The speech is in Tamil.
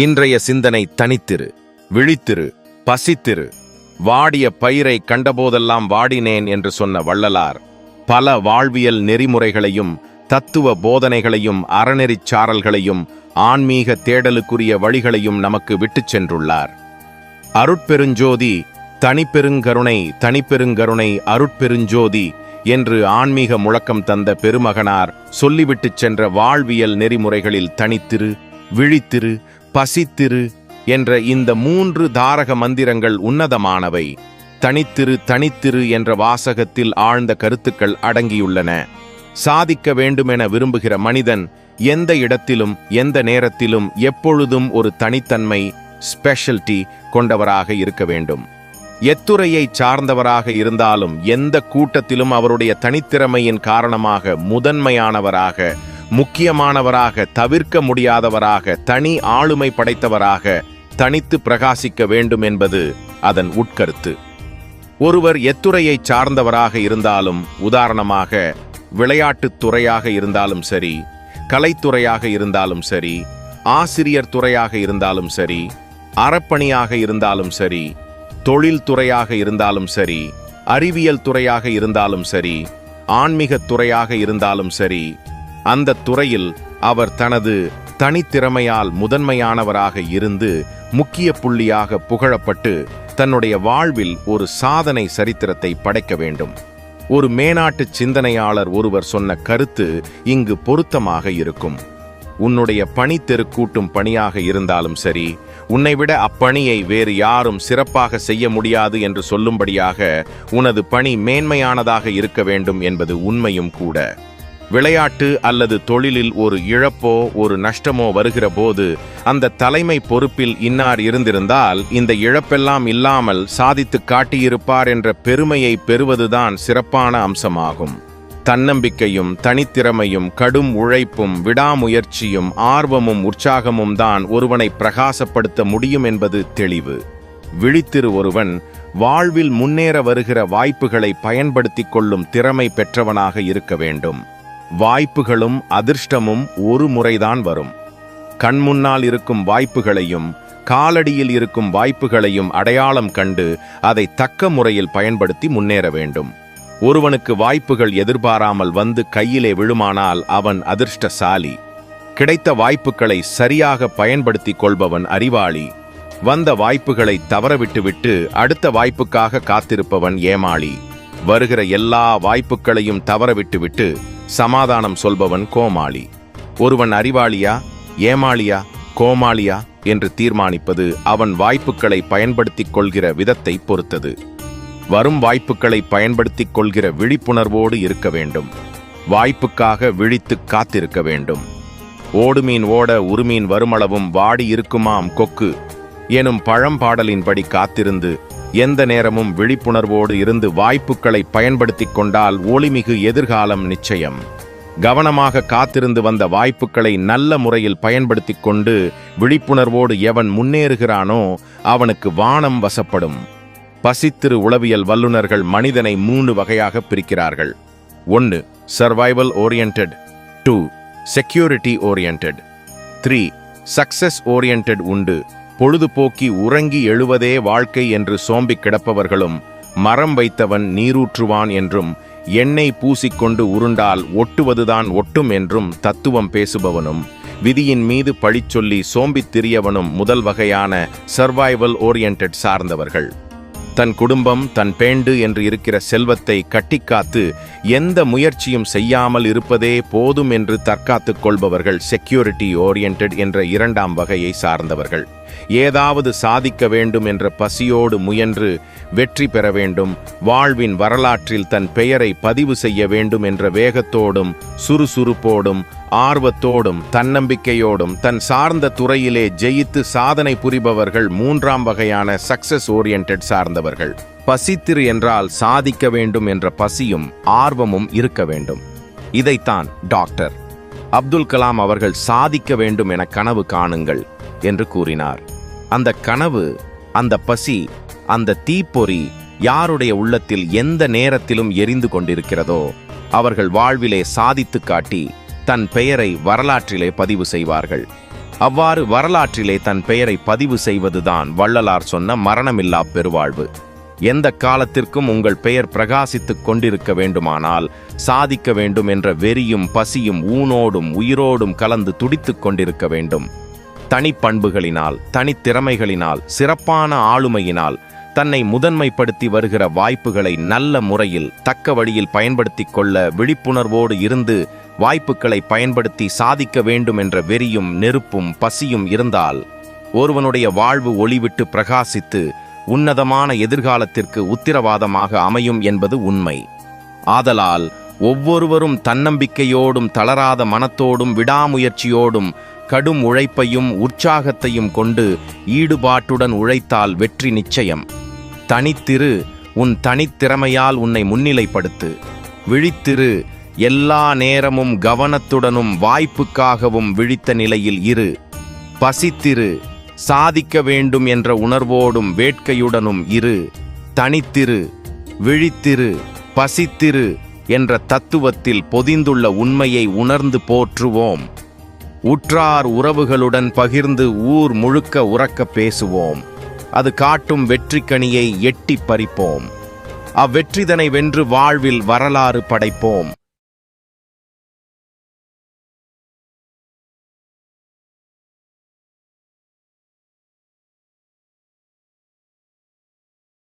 இன்றைய சிந்தனை தனித்திரு விழித்திரு பசித்திரு. வாடிய பயிரை கண்டபோதெல்லாம் வாடினேன் என்று சொன்ன வள்ளலார் பல வாழ்வியல் நெறிமுறைகளையும் தத்துவ போதனைகளையும் அறநெறிச் சாரல்களையும் ஆன்மீக தேடலுக்குரிய வழிகளையும் நமக்கு விட்டுச் சென்றுள்ளார். அருட்பெருஞ்சோதி தனிப்பெருங்கருணை தனிப்பெருங்கருணை அருட்பெருஞ்சோதி என்று ஆன்மீக முழக்கம் தந்த பெருமகனார் சொல்லிவிட்டுச் சென்ற வாழ்வியல் நெறிமுறைகளில் தனித்திரு விழித்திரு பசித்திரு என்ற இந்த மூன்று தாரக மந்திரங்கள் உன்னதமானவை. தனித்திரு தனித்திரு என்ற வாசகத்தில் ஆழ்ந்த கருத்துக்கள் அடங்கியுள்ளன. சாதிக்க வேண்டுமென விரும்புகிற மனிதன் எந்த இடத்திலும் எந்த நேரத்திலும் எப்பொழுதும் ஒரு தனித்தன்மை ஸ்பெஷல்டி கொண்டவராக இருக்க வேண்டும். எத்துறையை சார்ந்தவராக இருந்தாலும் எந்த கூட்டத்திலும் அவருடைய தனித்திறமையின் காரணமாக முதன்மையானவராக முக்கியமானவராக தவிர்க்க முடியாதவராக தனி ஆளுமை படைத்தவராக தனித்து பிரகாசிக்க வேண்டும் என்பது அதன் உட்கருத்து. ஒருவர் எத்துறையை சார்ந்தவராக இருந்தாலும் உதாரணமாக விளையாட்டுத் துறையாக இருந்தாலும் சரி கலைத்துறையாக இருந்தாலும் சரி ஆசிரியர் துறையாக இருந்தாலும் சரி அறப்பணியாக இருந்தாலும் சரி தொழில் துறையாக இருந்தாலும் சரி அறிவியல் துறையாக இருந்தாலும் சரி ஆன்மீகத் துறையாக இருந்தாலும் சரி அந்த துறையில் அவர் தனது தனித்திறமையால் முதன்மையானவராக இருந்து முக்கிய புள்ளியாக புகழப்பட்டு தன்னுடைய வாழ்வில் ஒரு சாதனை சரித்திரத்தை படைக்க வேண்டும். ஒரு மேனாட்டு சிந்தனையாளர் ஒருவர் சொன்ன கருத்து இங்கு பொருத்தமாக இருக்கும். உன்னுடைய பணி தெருக்கூட்டும் பணியாக இருந்தாலும் சரி உன்னை விட அப்பணியை வேறு யாரும் சிறப்பாக செய்ய முடியாது என்று சொல்லும்படியாக உனது பணி மேன்மையானதாக இருக்க வேண்டும் என்பது உண்மையும் கூட. விளையாட்டு அல்லது தொழிலில் ஒரு இழப்போ ஒரு நஷ்டமோ வருகிற போது அந்த தலைமை பொறுப்பில் இன்னார் இருந்திருந்தால் இந்த இழப்பெல்லாம் இல்லாமல் சாதித்து காட்டியிருப்பார் என்ற பெருமையை பெறுவதுதான் சிறப்பான அம்சமாகும். தன்னம்பிக்கையும் தனித்திறமையும் கடும் உழைப்பும் விடாமுயற்சியும் ஆர்வமும் உற்சாகமும் தான் ஒருவனை பிரகாசப்படுத்த முடியும் என்பது தெளிவு. விழித்திரு ஒருவன் வாழ்வில் முன்னேற வருகிற வாய்ப்புகளை பயன்படுத்திக் கொள்ளும் திறமை பெற்றவனாக இருக்க வேண்டும். வாய்ப்புகளும் அதிர்ஷ்டமும் ஒரு முறைதான் வரும். கண்முன்னால் இருக்கும் வாய்ப்புகளையும் காலடியில் இருக்கும் வாய்ப்புகளையும் அடையாளம் கண்டு அதை தக்க முறையில் பயன்படுத்தி முன்னேற வேண்டும். ஒருவனுக்கு வாய்ப்புகள் எதிர்பாராமல் வந்து கையிலே விழுமானால் அவன் அதிர்ஷ்டசாலி. கிடைத்த வாய்ப்புகளை சரியாக பயன்படுத்திக் கொள்பவன் அறிவாளி. வந்த வாய்ப்புகளை தவறவிட்டுவிட்டு அடுத்த வாய்ப்புக்காக காத்திருப்பவன் ஏமாளி. வருகிற எல்லா வாய்ப்புகளையும் தவறவிட்டுவிட்டு சமாதானம் சொல்பவன் கோமாளி. ஒருவன் அறிவாளியா ஏமாளியா கோமாளியா என்று தீர்மானிப்பது அவன் வாய்ப்புகளை பயன்படுத்திக் கொள்கிற விதத்தை பொறுத்தது. வரும் வாய்ப்புகளை பயன்படுத்திக் கொள்கிற விழிப்புணர்வோடு இருக்க வேண்டும். வாய்ப்புக்காக விழித்துக் காத்திருக்க வேண்டும். ஓடுமீன் ஓட உருமீன் வருமளவும் வாடி இருக்குமாம் கொக்கு. எனும் பழம்பாடலின்படி காத்திருந்து எந்த நேரமும் விழிப்புணர்வோடு இருந்து வாய்ப்புகளை பயன்படுத்திக் கொண்டால் ஒளிமிகு எதிர்காலம் நிச்சயம். கவனமாக காத்திருந்து வந்த வாய்ப்புகளை நல்ல முறையில் பயன்படுத்திக் கொண்டு விழிப்புணர்வோடு எவன் முன்னேறுகிறானோ அவனுக்கு வானம் வசப்படும். பசித்திரு உளவியல் வல்லுநர்கள் மனிதனை மூன்று வகையாக பிரிக்கிறார்கள். ஒன்று survival orient two security orient three success orient உண்டு. பொழுதுபோக்கி உறங்கி எழுவதே வாழ்க்கை என்று சோம்பிக் கிடப்பவர்களும் மரம் வைத்தவன் நீரூற்றுவான் என்றும் எண்ணெய் பூசிக்கொண்டு உருண்டால் ஒட்டுவதுதான் ஒட்டும் என்றும் தத்துவம் பேசுபவனும் விதியின் மீது பழிச்சொல்லி சோம்பித் திரியவனும் முதல் வகையான சர்வைவல் ஓரியன்ட் சார்ந்தவர்கள். தன் குடும்பம் தன் பேண்டு என்று இருக்கிற செல்வத்தை கட்டிக்காத்து எந்த முயற்சியும் செய்யாமல் இருப்பதே போதும் என்று தற்காத்துக் கொள்பவர்கள் செக்யூரிட்டி ஓரியன்ட் என்ற இரண்டாம் வகையை சார்ந்தவர்கள். ஏதாவது சாதிக்க வேண்டும் என்ற பசியோடு முயன்று வெற்றி பெற வேண்டும் வாழ்வின் வரலாற்றில் தன் பெயரை பதிவு செய்ய வேண்டும் என்ற வேகத்தோடும் சுறுசுறுப்போடும் ஆர்வத்தோடும் தன்னம்பிக்கையோடும் தன் சார்ந்த துறையிலே ஜெயித்து சாதனை புரிபவர்கள் மூன்றாம் வகையான சக்சஸ் ஓரியன்ட் சார்ந்தவர்கள். பசித்திரு என்றால் சாதிக்க வேண்டும் என்ற பசியும் ஆர்வமும் இருக்க வேண்டும். இதைத்தான் டாக்டர். அப்துல் கலாம் அவர்கள் சாதிக்க வேண்டும் என கனவு காணுங்கள். என்று கூறினார். அந்த கனவு அந்த பசி அந்த தீப்பொறி யாருடைய உள்ளத்தில் எந்த நேரத்திலும் எரிந்து கொண்டிருக்கிறதோ அவர்கள் வாழ்விலே சாதித்து காட்டி தன் பெயரை வரலாற்றிலே பதிவு செய்வார்கள். அவ்வாறு வரலாற்றிலே தன் பெயரை பதிவு செய்வதுதான் வள்ளலார் சொன்ன மரணமில்லா பெருவாழ்வு. எந்த காலத்திற்கும் உங்கள் பெயர் பிரகாசித்துக் கொண்டிருக்க வேண்டுமானால் சாதிக்க வேண்டும் என்ற வெறியும் பசியும் ஊனோடும் உயிரோடும் கலந்து துடித்துக் கொண்டிருக்க வேண்டும். தனிப்பண்புகளினால் தனித்திறமைகளினால் சிறப்பான ஆளுமையினால் தன்னை முதன்மைப்படுத்தி வருகிற வாய்ப்புகளை நல்ல முறையில் தக்க வழியில் பயன்படுத்தி கொள்ள விழிப்புணர்வோடு இருந்து வாய்ப்புகளை பயன்படுத்தி சாதிக்க வேண்டும் என்ற வெறியும் நெருப்பும் பசியும் இருந்தால் ஒருவனுடைய வாழ்வு ஒளிவிட்டு பிரகாசித்து உன்னதமான எதிர்காலத்திற்கு உத்திரவாதமாக அமையும் என்பது உண்மை. ஆதலால் ஒவ்வொருவரும் தன்னம்பிக்கையோடும் தளராத மனத்தோடும் விடாமுயற்சியோடும் கடும் உழைப்பையும் உற்சாகத்தையும் கொண்டு ஈடுபாட்டுடன் உழைத்தால் வெற்றி நிச்சயம். தனித்திரு உன் தனித்திறமையால் உன்னை முன்னிலைப்படுத்து. விழித்திரு எல்லா நேரமும் கவனத்துடனும் வாய்ப்புக்காகவும் விழித்த நிலையில் இரு. பசித்திரு சாதிக்க வேண்டும் என்ற உணர்வோடும் வேட்கையுடனும் இரு. தனித்திரு விழித்திரு பசித்திரு என்ற தத்துவத்தில் பொதிந்துள்ள உண்மையை உணர்ந்து போற்றுவோம். உற்றார் உறவுகளுடன் பகிர்ந்து ஊர் முழுக்க உறக்க பேசுவோம். அது காட்டும் வெற்றிக்கனியை எட்டிப் பறிப்போம். அவ்வெற்றிதனை வென்று வாழ்வில் வரலாறு படைப்போம்.